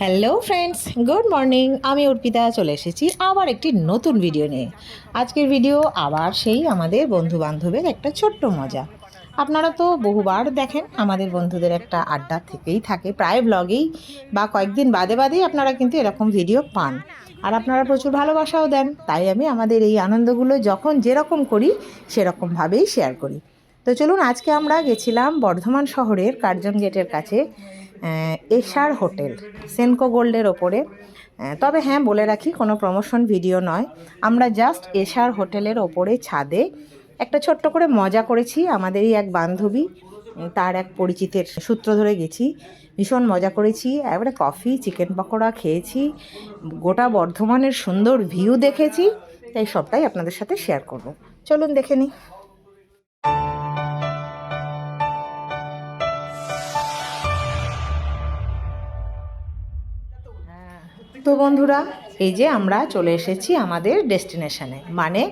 Hello friends good morning আমি অর্পিতা চলে এসেছি আবার একটি নতুন ভিডিও নিয়ে। আজকের ভিডিও আবার সেই আমাদের বন্ধু বান্ধবের একটা ছোট্ট মজা। আপনারা তো বহুবার দেখেন, আমাদের বন্ধুদের একটা আড্ডা থেকেই থাকে। প্রায় ব্লগেই বা কয়েকদিন বাদে বাদেই আপনারা কিন্তু এরকম ভিডিও পান। আর আপনারা প্রচুর ভালোবাসাও দেন। তাই আমি আমাদের এই আনন্দগুলো যখন যেরকম করি, সেরকমভাবেই শেয়ার করি। তো চলুন, আজকে আমরা গেছিলাম বর্ধমান শহরের কার্জন গেটের কাছে। এশার হোটেল, সেনকো গোল্ডের ওপরে। তবে হ্যাঁ বলে রাখি, কোনো প্রমোশন ভিডিও নয়। আমরা জাস্ট এশার হোটেলের ওপরে ছাদে একটা ছোট্ট করে মজা করেছি। আমাদেরই এক বান্ধবী, তার এক পরিচিতের সূত্র ধরে গেছি। ভীষণ মজা করেছি, এবারে কফি চিকেন পকোড়া খেয়েছি। গোটা বর্ধমানের সুন্দর ভিউ দেখেছি। তাই সবটাই আপনাদের সাথে শেয়ার করব। চলুন দেখে নিই। তো বন্ধুরা, এই যে আমরা চলে এসেছি আমাদের ডেস্টিনেশনে মানে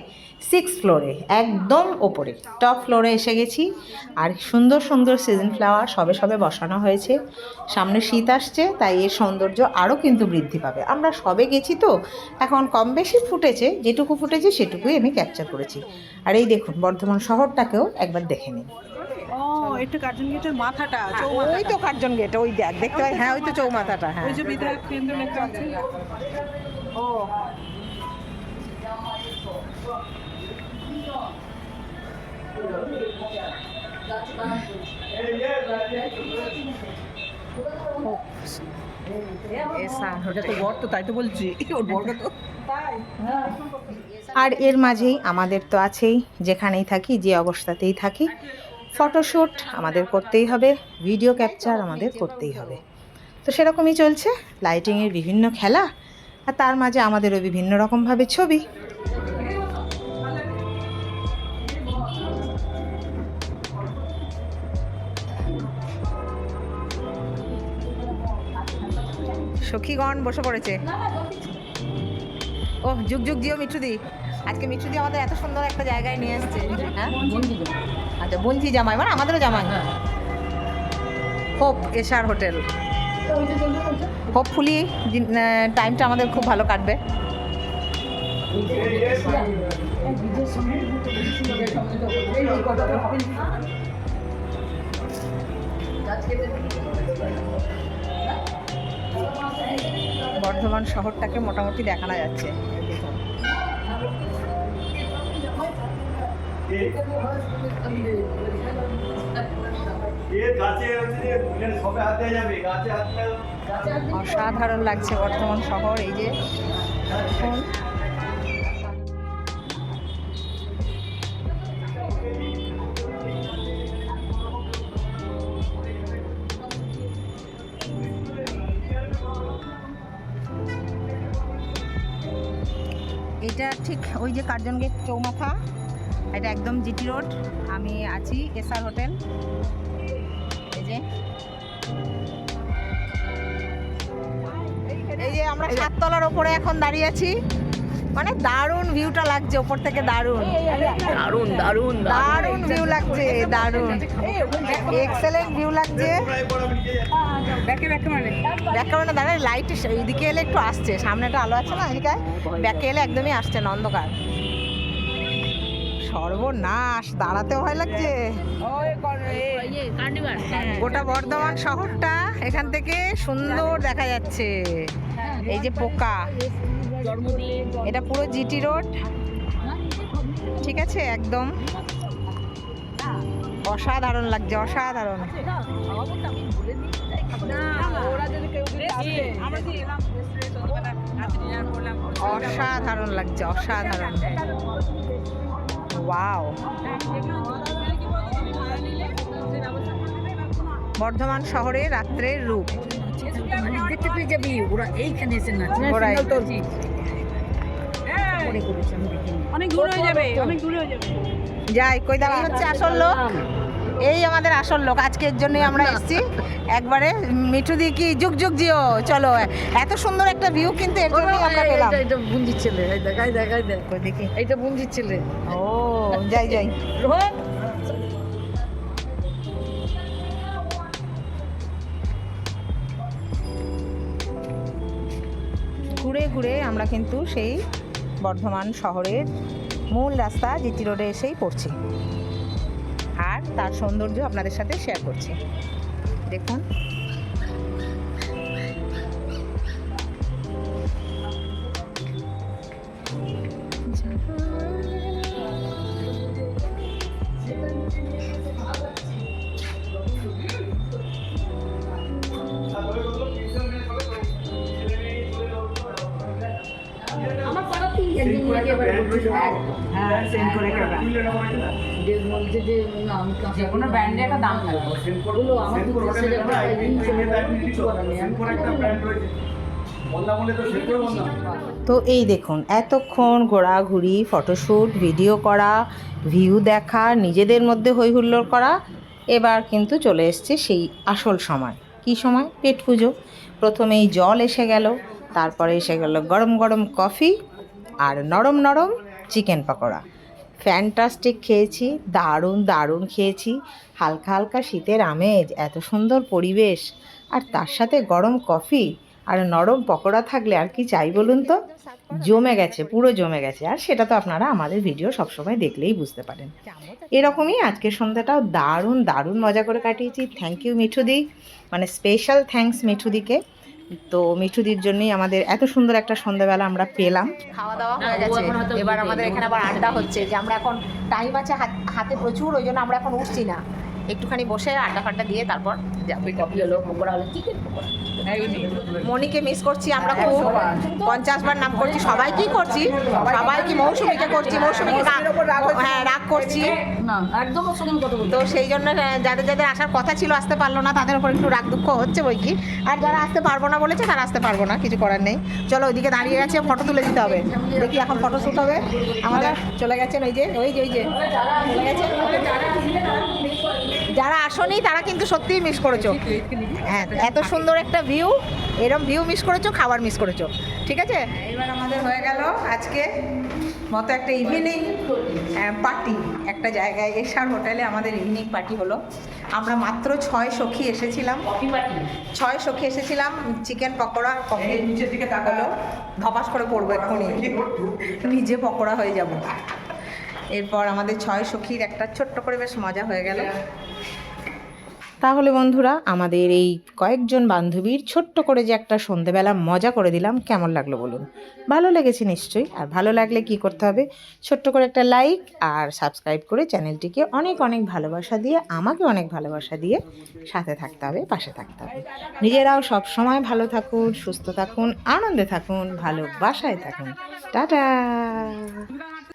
সিক্স ফ্লোরে একদম ওপরে। টপ ফ্লোরে এসে গেছি, আর সুন্দর সুন্দর সিজন ফ্লাওয়ার সবে সবে বসানো হয়েছে। সামনে শীত আসছে, তাই এর সৌন্দর্য আরও কিন্তু বৃদ্ধি পাবে। আমরা সবে গেছি তো, এখন কম বেশি ফুটেছে, যেটুকু ফুটেছে সেটুকুই আমি ক্যাপচার করেছি। আর এই দেখুন, বর্ধমান শহরটাকেও একবার দেখে নিন। এটা কার্জন গেটের মাথাটা ওই তো কার্জন গেট ওই দেখ দেখতে পাই হ্যাঁ ওই তো চৌমাথাটা হ্যাঁ। ওই যে বিধায়ক কেন্দ্র লেখা আছে। ও। তো তাই তো বলছি ওর বরটা তো। আর এর মাঝেই আমাদের তো আছেই যেখানেই থাকি যে অবস্থাতেই থাকি। ফটোশ্যুট আমাদের করতেই হবে, ভিডিও ক্যাপচার আমাদের করতেই হবে। তো সেরকমই চলছে, লাইটিংয়ের বিভিন্ন খেলা, আর তার মাঝে আমাদেরও বিভিন্ন রকমভাবে ছবি। সখীগণ বসে পড়েছে। ও যুগ যুগ জিও মিঠুদি। আজকে মিঠুদি আমাদের এত সুন্দর একটা জায়গায় নিয়ে এসছে হ্যাঁ? আচ্ছা বঞ্জি জামাই মানে আমাদেরও জামাই। হোপ এশার হোটেল। হোপফুলি টাইমটা আমাদের খুব ভালো কাটবে। বর্ধমান শহরটাকে মোটামুটি দেখানো যাচ্ছে। অসাধারণ লাগছে বর্তমান শহর এই যে। এটা ঠিক ওই যে কার্জন গেট চৌমাথা এটা একদম জিটি রোড। আমি আছি এসআর হোটেল। এই যে। এই যে আমরা সাততলার ওপরে এখন দাঁড়িয়ে আছি। মানে দারুণ ভিউটা লাগছে ওপর থেকে দারুণ। দারুণ দারুণ দারুণ ভিউ লাগছে দারুণ। এক্সেলেন্ট ভিউ লাগছে। ব্যাকে ব্যাকে মানে? দাঁড়ায় লাইট এইদিকে এলে একটু আসছে। সামনে একটা আলো আছে না এদিকে? ব্যাকে এলে একদমই আসছে না অন্ধকার। সর্বনাশ, দাঁড়াতে ভয় লাগছে। গোটা বর্ধমান শহরটা এখান থেকে সুন্দর দেখা যাচ্ছে। এই যে পোকা, এটা পুরো জিটি রোড। ঠিক আছে, একদম। অসাধারণ লাগছে, অসাধারণ। অসাধারণ লাগছে, অসাধারণ। ওয়াও বর্ধমান শহরে রাত্রের রূপ। দেখতে পেয়ে যাবি ওরা এইখানে এসে নাচে ওরাই। অনেক দূর হয়ে যাবে অনেক দূর হয়ে যাবে। যাই কই দাঁড়া হচ্ছে আসল লোক। এই আমাদের আসল লোক। আজকের জন্যই আমরা এসেছি। একবারে মিঠু দি কি যুগ যুগ জিও। চলো এত সুন্দর একটা ভিউ কিন্তু এর জন্যই আমরা পেলাম। এটা বুন্দির ছেলে। এই দেখাই দেখাই দেখ দেখি। এইটা বুন্দির ছেলে। ও। যাই যাই। রোহন? ঘুরে ঘুরে আমরা কিন্তু সেই বর্ধমান শহরের মূল রাস্তা জিটি রোডে এসেই পড়ছি। আর তার সৌন্দর্য আপনাদের সাথে শেয়ার করছি। দেখুন। হ্যাঁ সেন্ড করে একটা বলছে যে না, আমি যে কোনো ব্র্যান্ডে একটা দাম থাকবে বলল আমার তো এই কিছু করার নেই। আমি বললাম, তো এই দেখুন এতক্ষণ ঘোরাঘুরি ফটোশ্যুট ভিডিও করা ভিউ দেখা নিজেদের মধ্যে হই হুল্লোড় করা এবার কিন্তু চলে এসছে সেই আসল সময়। কি সময়? পেট পুজো। প্রথমেই জল এসে গেল তারপরে এসে গেল গরম গরম কফি আর নরম নরম চিকেন পকোড়া। ফ্যান্টাস্টিক খেয়েছি, দারুণ দারুণ খেয়েছি। হালকা হালকা শীতের আমেজ, এত সুন্দর পরিবেশ। আর তার সাথে গরম কফি আর নরম পকোড়া থাকলে আর কি চাই বলুন তো? জমে গেছে, পুরো জমে গেছে। আর সেটা তো আপনারা আমাদের ভিডিও সবসময় দেখলেই বুঝতে পারেন। এরকমই আজকের সন্ধ্যাটাও দারুণ দারুণ মজা করে কাটিয়েছি। থ্যাংক ইউ মিঠুদি। মানে স্পেশাল থ্যাঙ্কস মিঠুদিকে। তো মিঠুদির জন্যই আমাদের এত সুন্দর একটা সন্ধ্যাবেলা আমরা পেলাম। খাওয়া দাওয়া হয়ে গেছে। এবার আমাদের এখানে আবার আড্ডা হচ্ছে যে আমরা এখন টাইম আছে হাত- হাতে প্রচুর ওই জন্য আমরা এখন উঠছি না। একটুখানি বসে আড্ডা ফাড্ডা দিয়ে তারপর যাব। কফি হলো পকোড়া হলো চিকেন পকোড়া? মনিকে মিস করছি আমরা খুব পঞ্চাশ বার নাম করছি সবাই কি করছি? সবাই কি মৌসুমীকে করছি? মৌসুমীকে হ্যাঁ রাগ করছি। তো সেই জন্য যাদের যাদের আসার কথা ছিল আসতে পারল না তাদের উপর একটু রাগ দুঃখ হচ্ছে বই কি। আর যারা আসতে পারব না বলেছে তারা আসতে পারব না কিছু করার নেই। চলো ওইদিকে দাঁড়িয়ে গেছে ফটো তুলে দিতে হবে। দেখি এখন ফটো শ্যুট হবে। আমাদের চলে গেছেন ওই যে ওই যে ওই যে চলে গেছেন। যারা আসনি তারা কিন্তু সত্যিই মিস করেছ। হ্যাঁ এত সুন্দর একটা ভিউ এরম ভিউ মিস করেছ খাবার মিস করেছ। ঠিক আছে? এবার আমাদের হয়ে গেল আজকে মতো একটা ইভিনিং পার্টি একটা জায়গায় এশার হোটেলে আমাদের ইভিনিং পার্টি হলো। আমরা মাত্র ছয় সখী এসেছিলাম। ছয় সখী এসেছিলাম চিকেন পকোড়া কফি নিচের দিকে তাকালো ধপাস করে পড়ব এক্ষুনি। নিজে পকোড়া হয়ে যাব। এরপর আমাদের ছয় সখীর একটা ছোট্ট করে বেশ মজা হয়ে গেল। তাহলে বন্ধুরা আমাদের এই কয়েকজন বান্ধবীর ছোট্ট করে যে একটা সন্ধেবেলা মজা করে দিলাম কেমন লাগল বলুন? ভালো লেগেছে নিশ্চয়ই আর ভালো লাগলে কি করতে হবে? ছোট্ট করে একটা লাইক আর সাবস্ক্রাইব করে চ্যানেলটিকে অনেক অনেক ভালোবাসা দিয়ে আমাকে অনেক ভালোবাসা দিয়ে সাথে থাকতে হবে পাশে থাকতে হবে। নিজেরাও সব সময় ভালো থাকুন সুস্থ থাকুন আনন্দে থাকুন ভালোবাসায় থাকুন। টাটা!